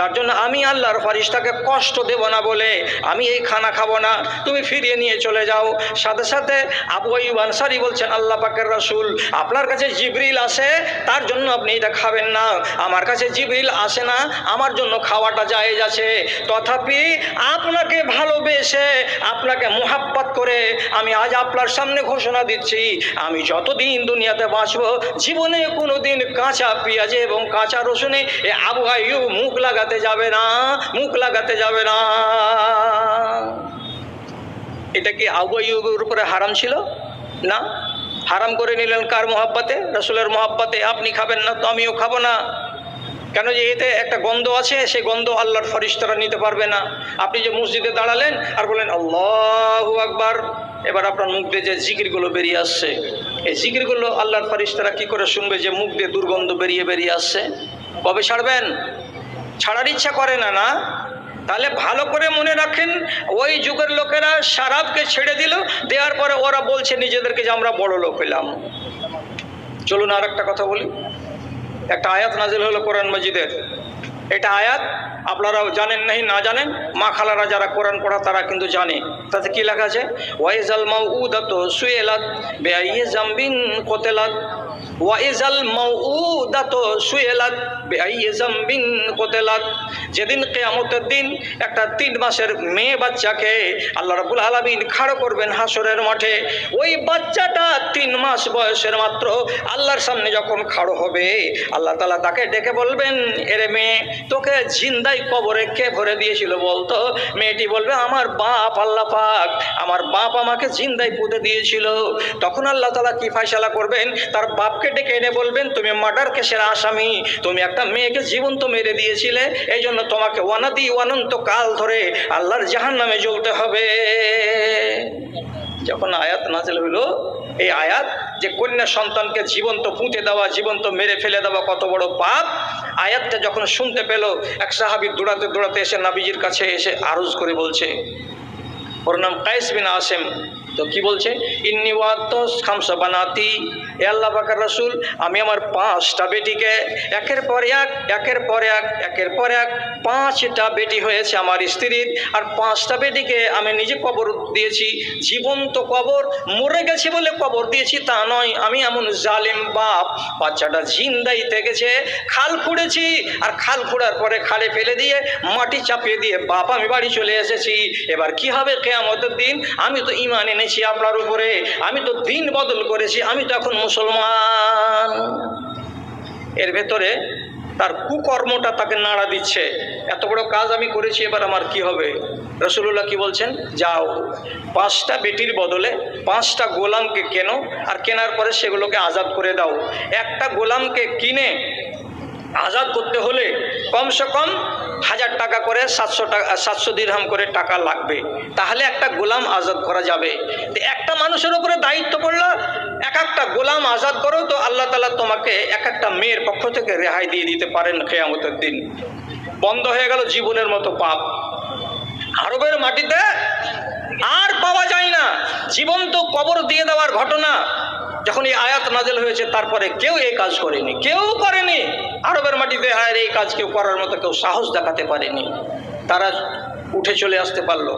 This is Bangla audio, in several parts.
তার জন্য আমি আল্লাহর ফারিস্তাকে কষ্ট দেব না বলে আমি এই খানা খাব না। তুমি ফিরিয়ে নিয়ে চলে যাও। সাথে সাথে আবু আইব আনসারি বলছেন, আল্লাহ পাকের রসুল, আপনার কাছে জিবরিল আসে, তার জন্য আপনি এটা খাবেন না। আমার কাছে জিবরিল আসে না, আমার জন্য খাওয়াটা জায়েজ আছে। তথাপি আপনাকে ভালোবেসে আপনাকে মোহাব্বত করে আমি আজ আপনার সামনে ঘোষণা দিচ্ছি, আমি যতদিন দুনিয়াতে বাঁচব, জীবনে কোনো দিন কাঁচা পেঁয়াজে এবং কাঁচা রসুনে আবু আইয়ু মুখ লাগাতে যাবে না, মুখ লাগাতে যাবে না। এটা কি আবু আইয়ুবের উপরে হারাম ছিল? না? হারাম করে নিলেন কার মোহাব্বতে? রসুলের মোহাব্বতে, আপনি খাবেন না তো আমিও খাব না। কেন যে এতে একটা গন্ধ আছে সেই গন্ধ আল্লাহর ফরিস্তারা নিতে পারবে না। আপনি যে মসজিদে দাঁড়ালেন আর বলেন, আল্লাহ আকবার। এবার আপনার মুখ দিয়ে যে জিকিরগুলো বেরিয়ে আসছে, এই জিকিরগুলো আল্লাহর ফরিস্তারা কি করে শুনবে যে মুখ দিয়ে দুর্গন্ধ বেরিয়ে বেরিয়ে আসছে? কবে ছাড়বেন? ছাড়ার ইচ্ছা করে না না? তাহলে ভালো করে মনে রাখেন, ওই যুগের লোকেরা শারাবকে ছেড়ে দিল, দেওয়ার পরে ওরা বলছে নিজেদেরকে যে আমরা বড় লোক হইলাম। চলুন আর একটা কথা বলি। একটা আয়াত নাজিল হলো কোরআন মজিদের। এটা আয়াত, আপনারাও জানেন নাই না জানেন মা খালারা যারা কোরআন পড়া তারা কিন্তু জানে। তাতে কি লেখা আছে? ওয়াইজাল মাউ উদাত সুয়েলাত বেআইয়ে জাম্বিন কোতেলাত। যেদিন কেয়ামতের দিন একটা তিন মাসের মেয়ে বাচ্চাকে আল্লাহ রাবুল আলমিন খাড়ো করবেন হাসরের মাঠে, ওই বাচ্চাটা তিন মাস বয়সের মাত্র আল্লাহর সামনে যখন খাড়ো হবে, আল্লাহ তালা তাকে ডেকে বলবেন, এরে মেয়ে, তোকে জিন্দাই কবরে কে ভরে দিয়েছিল বলতো? মেয়েটি বলবে, আমার বাপ আল্লাহ পাক, আমার বাপ আমাকে জিন্দাই পুঁতে দিয়েছিল। তখন আল্লাহ তালা কি ফাইসালা করবেন? তার বাপকে ডেকে এনে বলবেন, তুমি মার্ডার কেসের আসামি, তুমি একটা মেয়েকে জীবন্ত মেরে দিয়েছিলে এই জন্য তোমাকে ওয়ানাদি অনন্ত কাল ধরে আল্লাহর জাহান নামে জ্বলতে হবে। যখন আয়াত নাজেল হইল, এই আয়াত যে কন্যা সন্তানকে জীবন্ত পুঁতে দেওয়া, জীবন্ত মেরে ফেলে দেওয়া কত বড় পাপ, আয়াতটা যখন শুনতে পেল, এক সাহাবি দৌড়াতে দৌড়াতে এসে নাবিজির কাছে এসে আরজ করে বলছে ওর নাম কায়েস বিন আসেম। তো কি বলছে? ইন্নি ওয়াত খামসা বানাতি। এ আল্লাহ বাকার রসুল, আমি আমার পাঁচটা বেটিকে একের পর এক, একের পর এক, একের পর এক পাঁচটা বেটি হয়েছে আমার স্ত্রীর। আর পাঁচটা বেটিকে আমি নিজে কবর দিয়েছি। জীবন্ত কবর, মরে গেছে বলে কবর দিয়েছি, তা নয়। আমি এমন জালেম বাপ। বাচ্চাটা জিন্দাই থেকেছে, খাল খুঁড়েছি। আর খাল খোঁড়ার পরে খালে ফেলে দিয়ে মাটি চাপিয়ে দিয়ে বাপ, আমি বাড়ি চলে এসেছি। এবার কি হবে কেয়ামতের দিন আমি তো ইমান এনেছি আপনার উপরে, আমি তো দিন বদল করেছি, আমি তো এখন মুসলমান। এর ভেতরে তার কুকর্মটা তাকে নাড়া দিচ্ছে। এত বড় কাজ আমি করেছি, এবার আমার কি হবে? রসুল্লাহ কি বলছেন? যাও, পাঁচটা বেটির বদলে পাঁচটা গোলামকে কেনো, আর কেনার পরে সেগুলোকে আজাদ করে দাও। একটা গোলামকে কিনে আজাদ করতে হলে কমসে কম হাজার টাকা করে সাতশো টাকা, সাতশো দিরহাম করে টাকা লাগবে। তাহলে একটা গোলাম আজাদ করা যাবে। একটা মানুষের উপরে দায়িত্ব পড়ল এক একটা গোলাম আজাদ করো তো আল্লাহ তালা তোমাকে এক একটা মেয়ের পক্ষ থেকে রেহাই দিয়ে দিতে পারেন কেয়ামতের দিন। বন্ধ হয়ে গেল জীবনের মতো পাপ। আরবের মাটিতে আর পাওয়া যায় না। জীবন্ত কবর দিয়ে দেওয়ার ঘটনা যখন এই আয়াত নাজেল হয়েছে, তারপরে কেউ এই কাজ করেনি। কেউ করেনি। আরবের মাটিতে আর এই কাজ কেউ করার মতো কেউ সাহস দেখাতে পারেনি। তারা উঠে চলে আসতে পারল।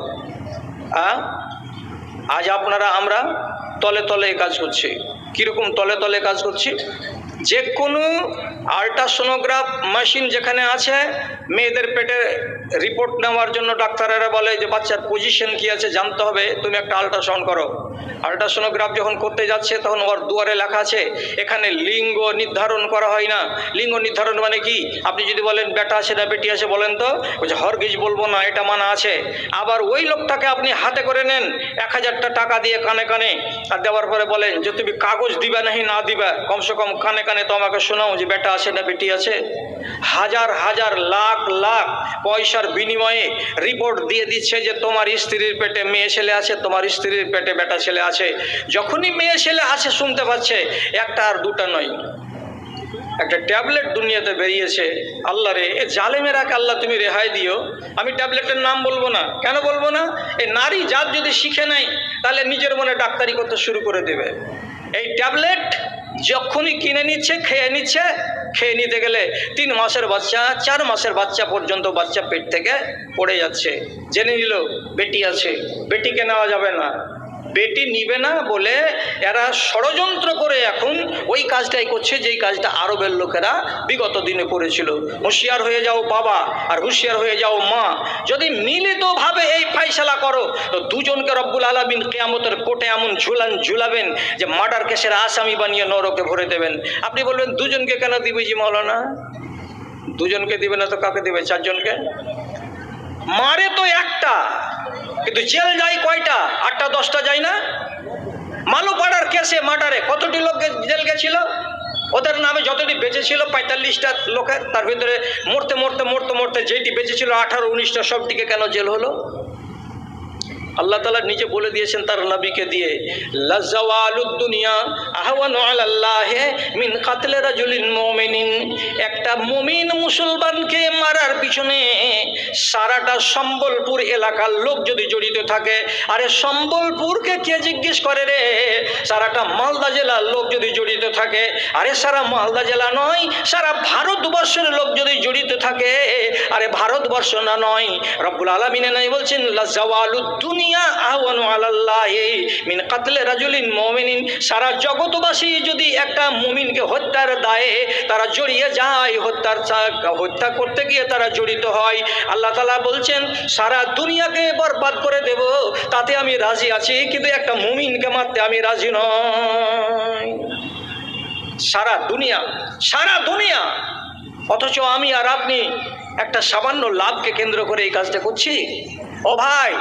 আজ আপনারা, আমরা তলে তলে কাজ করছি। কীরকম তলে তলে কাজ করছি? যে কোনো আল্ট্রাসোনোগ্রাফ মেশিন যেখানে আছে, মেয়েদের পেটে রিপোর্ট নেওয়ার জন্য ডাক্তারেরা বলে যে, বাচ্চার পজিশন কি আছে জানতে হবে। তুমি একটা আল্ট্রাসাউন্ড করো। আল্ট্রাসোনোগ্রাফ যখন করতে যাচ্ছে, তখন ওর দুয়ারে লেখা আছে, এখানে লিঙ্গ নির্ধারণ করা হয় না। লিঙ্গ নির্ধারণ মানে কি? আপনি যদি বলেন, বেটা আছে না বেটি আছে? বলেন তো। বলছে হরগিজ বলব না, এটা মানা আছে। আবার ওই লোকটাকে আপনি হাতে করে নেন, এক হাজারটা টাকা দিয়ে কানে কানে, আর দেওয়ার পরে বলেন যে, তুমি কাগজ দিবা নাহি, না দিবা? কমসে কম কানে কানে তো আমাকে শোনাও যে, বেটা আছে না বেটি আছে? হাজার হাজার লাখ লাখ পয়সার বিনিময়ে রিপোর্ট দিয়ে দিচ্ছে যে, তোমার স্ত্রীর পেটে মেয়ে ছেলে আছে, তোমার স্ত্রীর পেটে বেটা ছেলে আছে। যখনই মেয়ে ছেলে আছে শুনতে পাচ্ছে, একটা আর দুটা নয়। একটা ট্যাবলেট দুনিয়াতে বেরিয়েছে। আল্লাহ রে, এ জালেমেরাকে আল্লাহ তুমি রেহাই দিও। আমি ট্যাবলেটের নাম বলব না। কেন বলব না? এই নারী জাত যদি শিখে নেয়, তাহলে নিজের মনে ডাক্তারি করতে শুরু করে দেবে। এই ট্যাবলেট যখনই কিনে নিচ্ছে, খেয়ে নিচ্ছে, খেয়ে নিতে গেলে তিন মাসের বাচ্চা, চার মাসের বাচ্চা পর্যন্ত বাচ্চা পেট থেকে পড়ে যাচ্ছে। জেনে নিল, বেটি আছে। বেটিকে নেওয়া যাবে না। বেটি নিবে না বলে এরা ষড়যন্ত্র করে এখন ওই কাজটাই করছে, যেই কাজটা আরবের লোকেরা বিগত দিনে করেছিল। হুঁশিয়ার হয়ে যাও বাবা, আর হুঁশিয়ার হয়ে যাও মা। যদি মিলিতভাবে এই ফাইসলা করো, তো দুজনকে রব্বুল আলমিন কেয়ামতের কোটে এমন ঝুলান ঝুলাবেন যে মার্ডার কেসের আসামি বানিয়ে নরকে ভরে দেবেন। আপনি বলবেন, দুজনকে কেন দিবে জি মৌলানা দুজনকে দিবে না তো কাকে দিবে? চারজনকে? মারে তো একটা। কিন্তু জেল যায় কয়টা? আটটা, দশটা যায় না? মালুপাড়ার কেসে মার্ডারে কতটি লোক জেল গেছিল? ওদের নামে যতটি বেঁচেছিল, পঁয়তাল্লিশটা লোকের, তার ভিতরে মরতে মরতে মরতে মরতে যেটি বেঁচেছিল, আঠারো, উনিশটা, সবটিকে কেন জেল হলো? আল্লাহ তালা নিজে বলে দিয়েছেন তার নবীকে দিয়ে দুনিয়া আহওয়ানু আলাল্লাহে মিন কাতলে রাজুলিন মুমিনিন। একটা মুমিন মুসলমানকে মারার পিছনে সারাটা সম্বলপুর এলাকার লোক যদি জড়িত থাকে, আরে সম্বলপুরকে কে জিজ্ঞেস করে রে? সারাটা মালদা জেলার লোক যদি জড়িত থাকে, আরে সারা মালদা জেলা নয়, সারা ভারতবর্ষের লোক যদি জড়িত থাকে, আরে ভারতবর্ষ না নয়, রব্বুল আলমিনে নাই বলছেন লাজাওয়ালুদ দুনিয়া আহওয়ানু আলাল্লাহি মিন কাতলে রাজুলিন মুমিনিন। সারা জগৎবাসী যদি একটা মুমিনকে হত্যার দায়ে তারা জড়িয়ে যায়, হত্যার হত্যা করতে গিয়ে তারা জড়িত হয়। আল্লাহ তালা বলছেন, সারা দুনিয়াকে বরবাদ করে দেব, তাতে আমি রাজি আছি, কিন্তু একটা মুমিনকে মারতে আমি রাজি নয় সারা দুনিয়া সারা দুনিয়া! অথচ আমি আর আপনি একটা সামান্য লাভকে কেন্দ্র করে এই কাজটা করছি। ও ভাই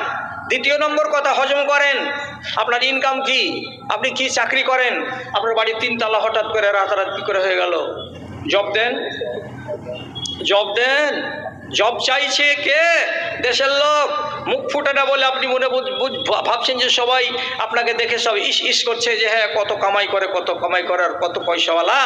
দ্বিতীয় নম্বর কথা হজম করেন। আপনার ইনকাম কি? আপনি কি চাকরি করেন? আপনার বাড়ির তিনতলা হঠাৎ করে রাতারাত কি করে হয়ে গেল। জব দেন। জব দেন। জব চাইছে কে? দেশের লোক। মুখ ফুটে না বলে আপনি মনে ভাবছেন যে সবাই আপনাকে দেখে সব ইস ইস করছে যে হ্যাঁ কত কামাই করে, কত কামাই করার, কত পয়সাওয়ালা।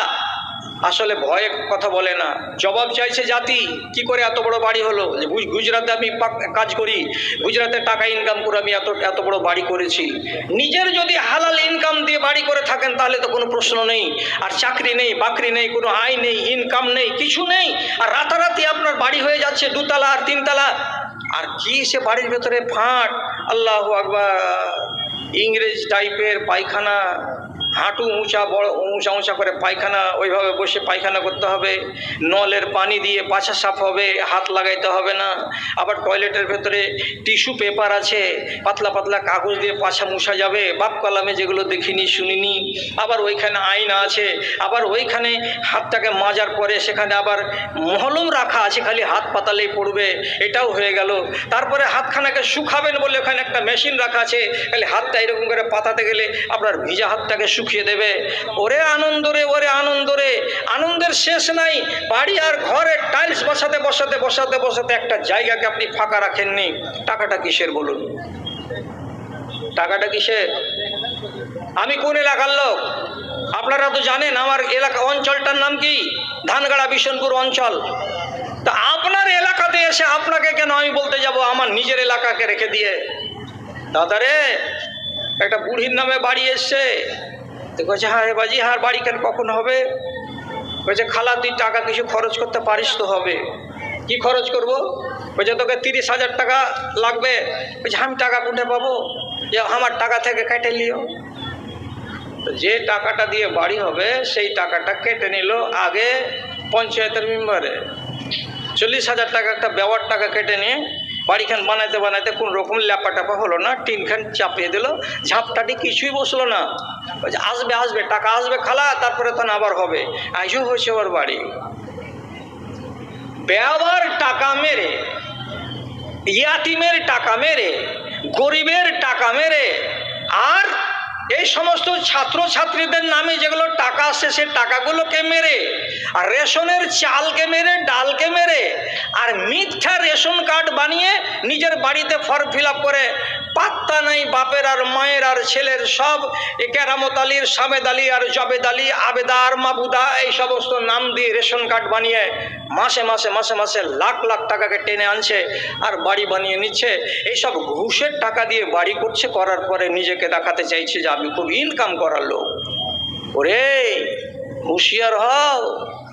আসলে ভয়ে কথা বলে না। জবাব চাইছে জাতি, কি করে এত বড় বাড়ি হলো? গুজরাতে আমি কাজ করি, গুজরাতে টাকা ইনকাম করে আমি এত এত বড় বাড়ি করেছি। নিজের যদি হালাল ইনকাম দিয়ে বাড়ি করে থাকেন, তাহলে তো কোনো প্রশ্ন নেই। আর চাকরি নেই, বাকরি নেই, কোনো আয় নেই ইনকাম নেই, কিছু নেই। আর রাতারাতি আপনার বাড়ি হয়ে যাচ্ছে দুতলা আর তিনতলা। আর কি সে বাড়ির ভেতরে ফাঁট? আল্লাহ আকবার। ইংরেজ টাইপের পায়খানা। হাঁটু উঁচা, বড় উঁচা উঁচা করে পায়খানা, ওইভাবে বসে পায়খানা করতে হবে। নলের পানি দিয়ে পাছা সাফ হবে, হাত লাগাইতে হবে না। আবার টয়লেটের ভেতরে টিস্যু পেপার আছে, পাতলা পাতলা কাগজ দিয়ে পাছা মুছা যাবে। বাপ কলামে যেগুলো দেখিনি, শুনিনি। আবার ওইখানে আয়না আছে, আবার ওইখানে হাতটাকে মাজার পরে সেখানে আবার মহলম রাখা আছে, খালি হাত পাতালেই পড়বে। এটাও হয়ে গেল। তারপরে হাতখানাকে শুকাবেন বলে ওখানে একটা মেশিন রাখা আছে, খালি হাতটা এরকম করে পাতাতে গেলে আপনার ভিজা হাতটাকে শুকিয়ে দেবে। ওরে আনন্দ রে, ওরে আনন্দ রে। আনন্দের শেষ নাই। বাড়ি আর ঘরে টাইলস বসাতে বসাতে বসাতে বসাতে একটা জায়গাকে আপনি ফাঁকা রাখেননি। টাকাটা কিসের বলুন? টাকাটা কিসের? আমি কোন এলাকার লোক? আপনারা তো জানেন আমার এলাকা অঞ্চলটার নাম কি? ধানগাড়া বিশনপুর অঞ্চল। তা আপনার এলাকাতে এসে আপনাকে কেন আমি বলতে যাব আমার নিজের এলাকাকে রেখে দিয়ে? দাদারে একটা বুড়ির নামে বাড়ি এসছে। তো বলছে হ্যাঁ বাজি হ্যাঁ বাড়ি কেন, কখন হবে? বলছে খালা, তুই টাকা কিছু খরচ করতে পারিস তো হবে। কি খরচ করব? বলছে তোকে তিরিশ হাজার টাকা লাগবে। বলছে আমি টাকা কোথায় পাবো? যে আমার টাকা থেকে কেটে নিও। যে টাকাটা দিয়ে বাড়ি হবে, সেই টাকাটা কেটে নিল আগে পঞ্চায়েতের মেম্বারে। চল্লিশ হাজার টাকা একটা ব্যবহার টাকা কেটে নিয়ে বাড়িখান বানাইতে বানাইতে কোন রকম ল্যাপা টাপা হলো না, টিনখান চাপিয়ে দিল, ঝাপটাটি কিছুই বসল না। আসবে আসবে, টাকা আসবে খালা, তারপরে তখন আবার হবে। আইসু হয়েছে ওর বাড়ি। ব্যবহার টাকা মেরে, ইয়াতিমের টাকা মেরে, গরিবের টাকা মেরে, আর এই সমস্ত ছাত্র ছাত্রীদের নামে যেগুলো টাকা আসছে সে টাকাগুলোকে মেরে, আর রেশনের চালকে মেরে, ডালকে মেরে, আর মিথ্যা রেশন কার্ড বানিয়ে নিজের বাড়িতে ফর্ম ফিল করে পাত্তা নাই বাপের আর মায়ের আর ছেলের সব। কেরামত আলীর, সাবেদ আলী আর জবেদ আলী আবেদার মাবুদা, এই সমস্ত নাম দিয়ে রেশন কার্ড বানিয়ে মাসে মাসে মাসে মাসে লাখ লাখ টাকাকে টেনে আনছে আর বাড়ি বানিয়ে নিচ্ছে। এইসব ঘুষের টাকা দিয়ে বাড়ি করছে, করার পরে নিজেকে দেখাতে চাইছে যে আমি খুব ইনকাম করার লোক। ওরে, হুঁশিয়ার হও।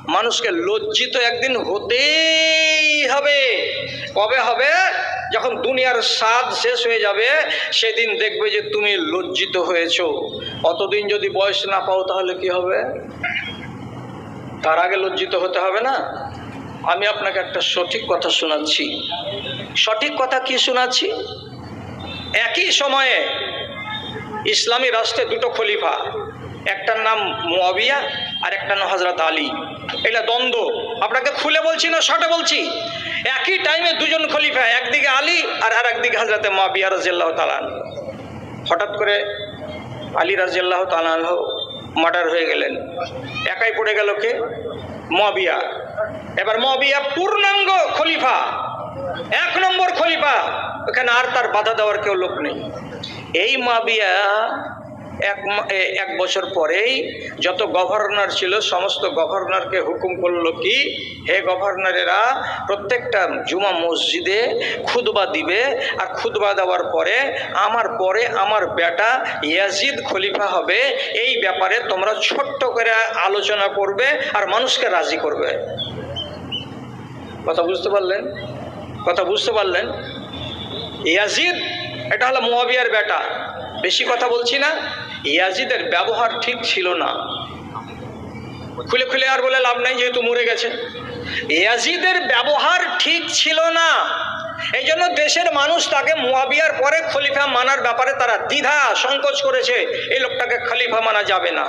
মানুষকে লজ্জিত একদিন হতেই হবে। কবে হবে? যখন দুনিয়ার স্বাদ শেষ হয়ে যাবে, সেদিন দেখবে যে তুমি লজ্জিত হয়েছো। অতদিন যদি বয়স না পাও, তাহলে কি হবে? তার আগে লজ্জিত হতে হবে না? আমি আপনাকে একটা সঠিক কথা শোনাচ্ছি। সঠিক কথা কি শোনাচ্ছি? একই সময়ে ইসলামী রাষ্ট্রে দুটো খলিফা একটার নাম মুয়াবিয়া আর একটার নাম হজরত আলী। এটা দ্বন্দ্ব। আপনাকে খুলে বলছি না, শর্টে বলছি? একই টাইমে দুজন খলিফা, একদিকে আলী আর আর একদিকে হজরতে মুয়াবিয়া রাজিয়াল্লাহ তালান হঠাৎ করে আলী রাজিয়াল্লাহ তালান মার্ডার হয়ে গেলেন। একাই পড়ে গেল কে? মুয়াবিয়া। এবার মুয়াবিয়া পূর্ণাঙ্গ খলিফা, এক নম্বর খলিফা। ওখানে আর তার বাধা দেওয়ার কেউ লোক নেই। এই মাবিয়া এক এক বছর পরেই যত গভর্নর ছিল, সমস্ত গভর্নরকে হুকুম করল কি, হে গভর্নরেরা প্রত্যেকটা জুমা মসজিদে খুদবা দিবে, আর খুদবা দেওয়ার পরে আমার পরে আমার বেটা ইয়াজিদ খলিফা হবে। এই ব্যাপারে তোমরা ছোট্ট করে আলোচনা করবে আর মানুষকে রাজি করবে। কথা বুঝতে পারলেন? কথা বুঝতে পারলেন? ইয়াজিদ, এটা হলো মুয়াবিয়ার বেটা। বেশি কথা বলছি না, ইয়াজিদের ব্যবহার ঠিক ছিল না। খুলে খুলে আর বলে লাভ নাই, যেহেতু মরে গেছে। ইয়াজিদের ব্যবহার ঠিক ছিল না। এই জন্য দেশের মানুষ তাকে মুয়াবিয়ার পরে খলিফা মানার ব্যাপারে তারা দ্বিধা, সংকোচ করেছে। এই লোকটাকে খলিফা মানা যাবে না।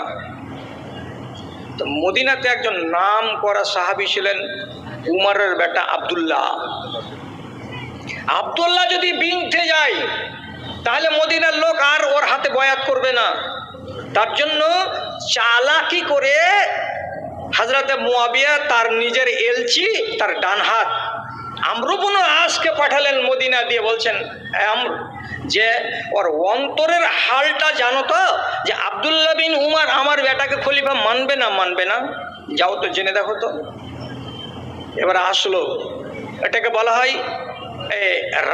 তো মদিনাতে একজন নাম করা সাহাবি ছিলেন উমারের বেটা আব্দুল্লাহ। আব্দুল্লাহ যদি বিনতে যায় তাহলে মদিনার লোক আর ওর হাতে বয়াত করবে না। তার জন্য চালাকি করে হাজরাতে মুয়াবিয়া তার নিজের এলচি, তার ডান হাত আমরুবুন আজকে পাঠালেন মদিনা দিয়ে বলছেন, "এ আমর, যে ওর অন্তরের হালটা জানো তো, যে আবদুল্লাহ বিন উমার আমার বেটাকে খলিফা মানবে না মানবে না? যাও তো জেনে দেখো তো। এবার আসলো, এটাকে বলা হয়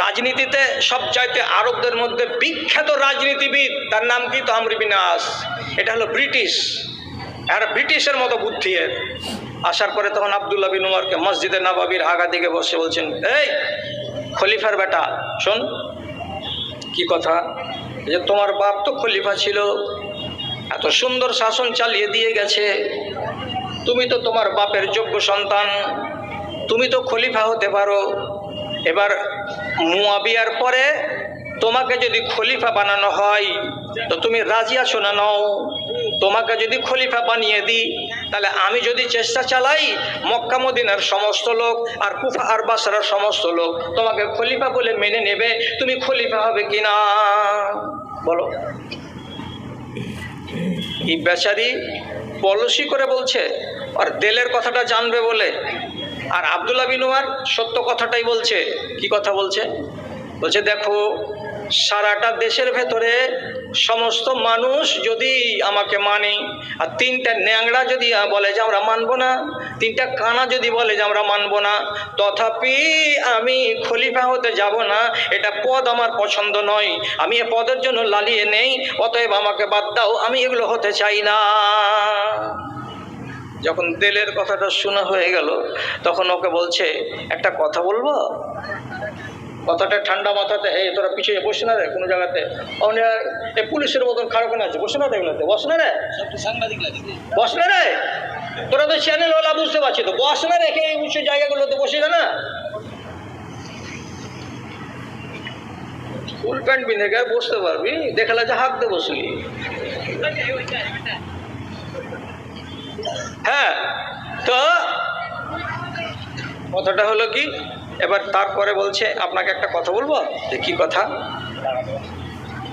রাজনীতিতে সব চাইতে আরবদের মধ্যে বিখ্যাত রাজনীতিবিদ, তার নাম কি? তো আমরিবিনাস এটা হলো ব্রিটিশ। আর ব্রিটিশের মতো বুদ্ধি এর। আসার পরে তখন আবদুল্লাহ বিন উমারকে মসজিদে নবাবির আগা দিকে বসে বলছেন, এই খলিফার বেটা, শোন, কি কথা? যে তোমার বাপ তো খলিফা ছিল, এত সুন্দর শাসন চালিয়ে দিয়ে গেছে। তুমি তো তোমার বাপের যোগ্য সন্তান। তুমি তো খলিফা হতে পারো। এবার মুয়াবিয়ার পরে তোমাকে যদি খলিফা বানানো হয়, তো তুমি রাজি আছো না নও? তোমাকে যদি খলিফা বানিয়ে দিই, তাহলে আমি যদি চেষ্টা চালাই, মক্কা মদিনার সমস্ত লোক আর কুফা আর বাসার সমস্ত লোক তোমাকে খলিফা বলে মেনে নেবে, তুমি খলিফা হবে কি না বলো। এই বেচারি পলসি করে বলছে, আর দেলের কথাটা জানবে বলে? আর আবদুল্লাহ বিন উমার সত্য কথাটাই বলছে। কি কথা বলছে? বলছে, দেখো, সারাটা দেশের ভেতরে সমস্ত মানুষ যদি আমাকে মানে আর তিনটা ন্যাংড়া যদি বলে যে আমরা মানবো না, তিনটা কানা যদি বলে যে আমরা মানবো না, তথাপি আমি খলিফা হতে যাব না, এটা পদ আমার পছন্দ নয়। আমি এ পদের জন্য লালিয়ে নেই, অতএব আমাকে বাদ দাও, আমি এগুলো হতে চাই না। যখন তেলের কথাটা শোনা হয়ে গেল তখন ওকে বলছে একটা কথা বলব? কথাটা ঠান্ডা মাথাতে এই তোরা পিছিয়ে বসে না রে কোনো জায়গাতে। এ পুলিশের মতন খারাপ না আছে বসে না রে এগুলোতে। বস না রে। বস না রে। তোরা তো চ্যানেল ওলা বুঝতে পারছি তো। বস না রেখে এই উঁচু জায়গাগুলোতে বসে না না? ফুল প্যান্ট পিঁধে গায়ে বসতে পারবি দেখলে যে হাঁকতে বসলি। হ্যাঁ তো কথাটা হলো কি? এবার তারপরে বলছে, আপনাকে একটা কথা বলব? যে কি কথা?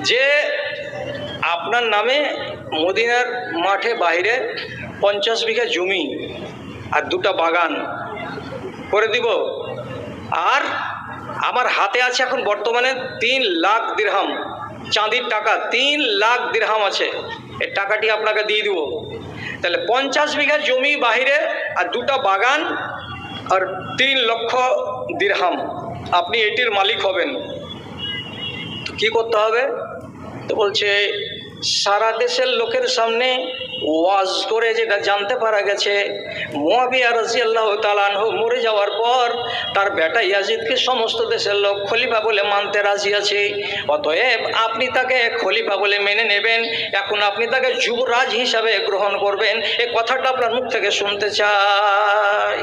যে আপনার নামে মদিনার মাঠে বাইরে পঞ্চাশ বিঘা জমি আর দুটা বাগান করে দিব, আর আমার হাতে আছে এখন বর্তমানে তিন লাখ দিরহাম, চাঁদির টাকা, তিন লাখ দিরহাম আছে। এই টাকাটি আপনাকে দিয়ে দিব। তাহলে পঞ্চাশ বিঘা জমি বাহিরে আর দুটা বাগান আর তিন লক্ষ দিরহাম। আপনি এটির মালিক হবেন। তো কী করতে হবে? তো বলছে সারা দেশের লোকের সামনে ওয়াজ করে যেটা জানতে পারা গেছে, মোয়াবিয়া রাজি আল্লাহ তালানহ মরে যাওয়ার পর তার বেটা ইয়াজিদকে সমস্ত দেশের লোক খলিফা বলে মানতে রাজি আছে। অতএব আপনি তাকে খলিফা বলে মেনে নেবেন। এখন আপনি তাকে যুবরাজ হিসাবে গ্রহণ করবেন। এ কথাটা আপনার মুখ থেকে শুনতে চাই।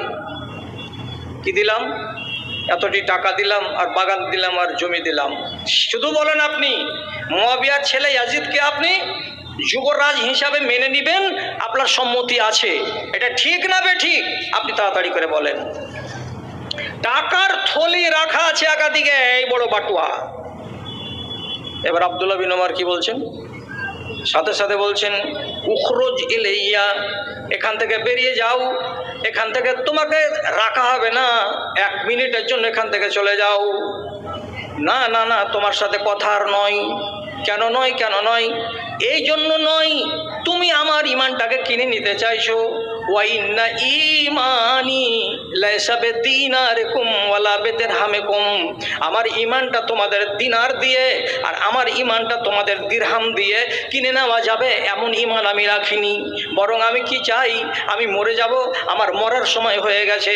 কি দিলাম? এতটি টাকা দিলাম আর বাগান দিলাম আর জমি দিলাম। শুধু বলেন আপনি, মোয়াবিয়ার ছেলে ইয়াজিদকে আপনি যুবরাজ হিসাবে মেনে নেবেন, আপনার সম্মতি আছে। এটা ঠিক না বে ঠিক আপনি তাড়াতাড়ি করে বলেন। টাকার থলি রাখা আছে একাদিকে এই বড় বাটুয়া। এবার আবদুল্লাহ বিন ওমর কি বলছেন? সাথে সাথে বলছেন, উখরোজ ইলেইয়া, এখান থেকে বেরিয়ে যাও, এখান থেকে তোমাকে রাখা হবে না, এক মিনিটের জন্য এখান থেকে চলে যাও। না না না, তোমার সাথে কথা আর নয়, কেন নয় কেন নয়, এই জন্য নয়, তুমি আমার ইমানটাকে কিনে নিতে চাইছো। ওয়াইন্না ইমানি লাইসাবে দিনার ওয়ালা বেদের হামে আমার ইমানটা তোমাদের দিনার দিয়ে আর আমার ইমানটা তোমাদের দিরহাম দিয়ে কিনে নেওয়া যাবে, এমন ইমান আমি রাখিনি। বরং আমি কি চাই? আমি মরে যাব, আমার মরার সময় হয়ে গেছে,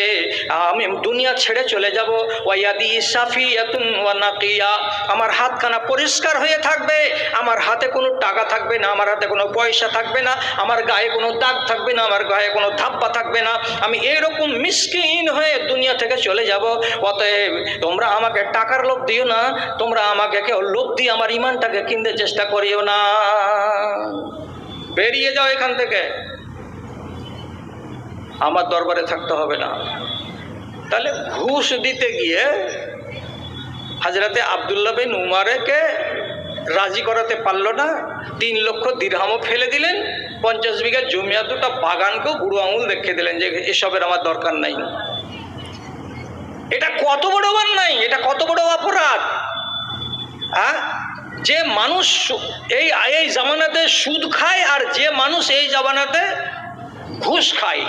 আমি দুনিয়া ছেড়ে চলে যাব। ওয়াইয়াদি সাফিয়াতুন ওয়া নাকিয়া। আমার হাতখানা পরিষ্কার হয়ে থাকবে, আমার হাতে কোনো টাকা থাকবে না, আমার হাতে কোনো পয়সা থাকবে না, আমার গায়ে কোনো দাগ থাকবে না, আমার গায়ে কোনো ধাপ্পা থাকবে না। আমি এরকম মিসকিন হয়ে দুনিয়া থেকে চলে যাব। অতএব তোমরা আমাকে টাকার লোভ দিও না। তোমরা আমাকে কেউ লোভ দিয়ে আমার ইমানটাকে কিনতে চেষ্টা করিও না। বেরিয়ে যাও এখান থেকে। আমার দরবারে থাকতে হবে না। তাহলে ঘুষ দিতে গিয়ে হাজরাতে আবদুল্লাহ বিন উমারেকে রাজি করাতে পারল না। তিন লক্ষ দিরহামও ফেলে দিলেন। পঞ্চাশ বিঘা জমি আর দুটা বাগানকেও বুড়ো আঙুল দেখিয়ে দিলেন যে এসবের আমার দরকার নাই। এটা কত বড় নাই, এটা কত বড় অপরাধ? হ্যাঁ যে মানুষ এই এই জামানাতে সুদ খায় আর যে মানুষ এই জামানাতে ঘুষ খায়,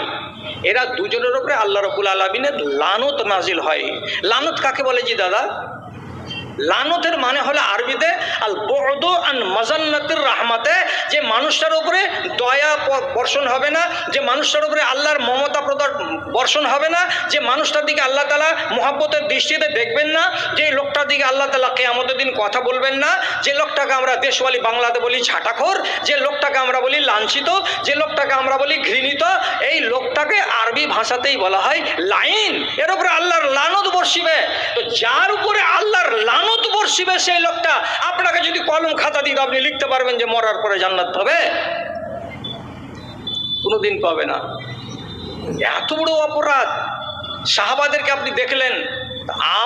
এরা দুজনের উপরে আল্লাহ রবুল আলমিনের লানত নাজিল হয়। লানত কাকে বলে জি দাদা? লানতের মানে হলো আরবিতে আল বড়দ আন মাজান্নাতের রাহমাতে, যে মানুষটার উপরে দয়া বর্ষণ হবে না, যে মানুষটার উপরে আল্লাহর মমতা প্রদর বর্ষণ হবে না, যে মানুষটার দিকে আল্লাহ তালা মহাব্বতের দৃষ্টিতে দেখবেন না, যে লোকটার দিকে আল্লাহ তালা কেয়ামতের দিন কথা বলবেন না, যে লোকটাকে আমরা দেশওয়ালি বাংলাতে বলি ঝাঁটাখোর, যে লোকটাকে আমরা বলি লাঞ্ছিত, যে লোকটাকে আমরা বলি ঘৃণিত, এই লোকটাকে আরবি ভাষাতেই বলা হয় লাইন। এর উপরে আল্লাহর লানত বর্ষিবে। তো যার উপরে আল্লাহর লানত বর্ষিবে সেই লোকটা, আপনাকে যদি কলম খাতা দিই তো আপনি লিখতে পারবেন যে মরার পরে জান্নাত পাবে? কোনোদিন পাবে না। এত বড় অপরাধ। সাহাবাদেরকে আপনি দেখলেন।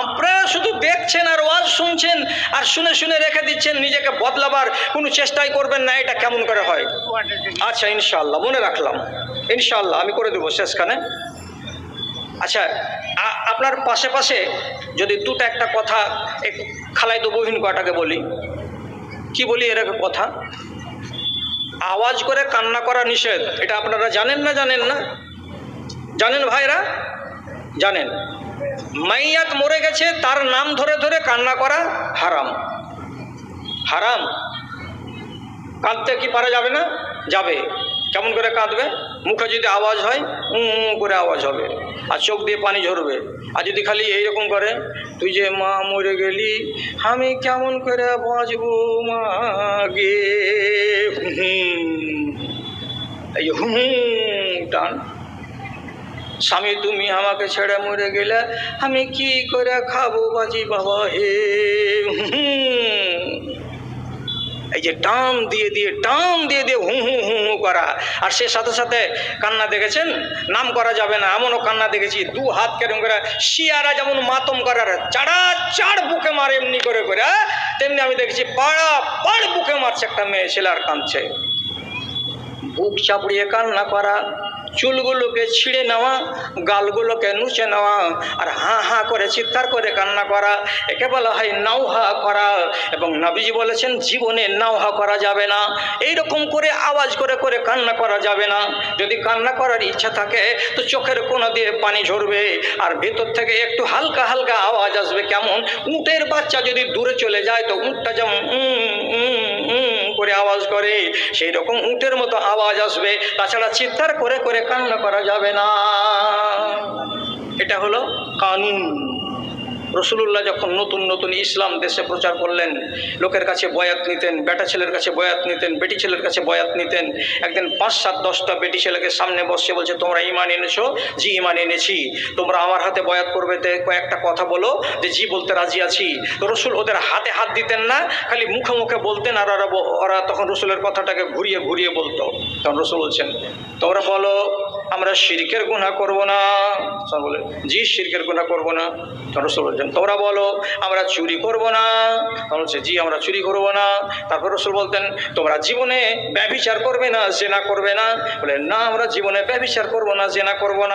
আপনারা শুধু দেখছেন আর ওয়াজ শুনছেন আর শুনে শুনে রেখে দিচ্ছেন, নিজেকে বদলাবার কোনো চেষ্টাই করবেন না, এটা কেমন করে হয়? আচ্ছা ইনশাল্লাহ মনে রাখলাম। ইনশাল্লাহ আমি করে দেবো শেষখানে। আচ্ছা আপনার পাশে পাশে যদি দুটো একটা কথা খালাই তো বহিন কটাকে বলি, কি বলি এর কথা? আওয়াজ করে কান্না করা নিষেধ, এটা আপনারা জানেন না জানেন না? জানেন ভাইরা? জানেন। মাইয়াত মরে গেছে, তার নাম ধরে ধরে কান্না করা হারাম। হারাম। কাঁদতে কি পারা যাবে না? যাবে। কেমন করে কাঁদবে? মুখে যদি আওয়াজ হয় উঁ উঁ করে আওয়াজ হবে আর চোখ দিয়ে পানি ঝরবে। আর যদি খালি এইরকম করে, তুই যে মা মরে গেলি, আমি কেমন করে বাঁচবো মা গে? হুম, টান। স্বামী, তুমি আমাকে ছেড়ে মরে গেলে আমি কি করে খাব বাজি বাবা হে? হুম। এই যে টাম দিয়ে দিয়ে টাম দিয়ে দিয়ে হু হু হু হু করা। আর সে সাথে সাথে কান্না দেখেছেন? নাম করা যাবে না, এমনও কান্না দেখেছি। দু হাত কেরম করে শিয়ারা যেমন মাতম করার চাড়া চাড় বুকে মারে এমনি করে করে তেমনি আমি দেখেছি পাড়া পাড় বুকে মারছে একটা মেয়ে ছেলে আর কাঁদছে বুক চাপড়িয়ে কান্না করা। চুলগুলোকে ছিঁড়ে নেওয়া, গালগুলোকে নুচে নেওয়া, আর হাঁ হাঁ করে চিৎকার করে কান্না করা, একে বলা হয় নাওহা করা। এবং নাবিজি বলেছেন, জীবনে নাওহা করা যাবে না। এই রকম করে আওয়াজ করে করে কান্না করা যাবে না। যদি কান্না করার ইচ্ছা থাকে, তো চোখের কোনা দিয়ে পানি ঝরবে, আর ভেতর থেকে একটু হালকা হালকা আওয়াজ আসবে। কেমন? উটের বাচ্চা যদি দূরে চলে যায়, তো উটটা যেমন করে আওয়াজ করে সেই রকম উটের মতো আওয়াজ আসবে। তাছাড়া চিৎকার করে করে কান্না করা যাবে না। এটা হলো কানুন। রসুলুল্লাহ যখন নতুন নতুন ইসলাম দেশে প্রচার করলেন, লোকের কাছে বয়াত নিতেন, বেটা ছেলের কাছে বয়াত নিতেন, বেটি ছেলের কাছে বয়াত নিতেন, একদিন পাঁচ সাত দশটা বেটি ছেলেকে সামনে বসে বলছে, তোমরা ইমান এনেছো? জি ইমান এনেছি। তোমরা আমার হাতে বয়াত করবে? কয়েকটা কথা বলো। যে, জি, বলতে রাজি আছি। তো রসুল ওদের হাতে হাত দিতেন না, খালি মুখে মুখে বলতেন আর ওরা ওরা তখন রসুলের কথাটাকে ঘুরিয়ে ঘুরিয়ে বলতো। তখন রসুল বলছেন, তোমরা বলো আমরা শিরকের গুণা করব না। বলে, জি, শিরকের গুণা করব না। রসুল বলছেন, তোমরা বলো, আমরা চুরি করব না। তখন বলছে, জি, আমরা চুরি করব না। তারপর রসুল বলতেন, তোমরা জীবনে ব্যবিচার করবে না, জেনা করবে না। বলে, না, আমরা জীবনে ব্যবিচার করব না, জেনা করব না।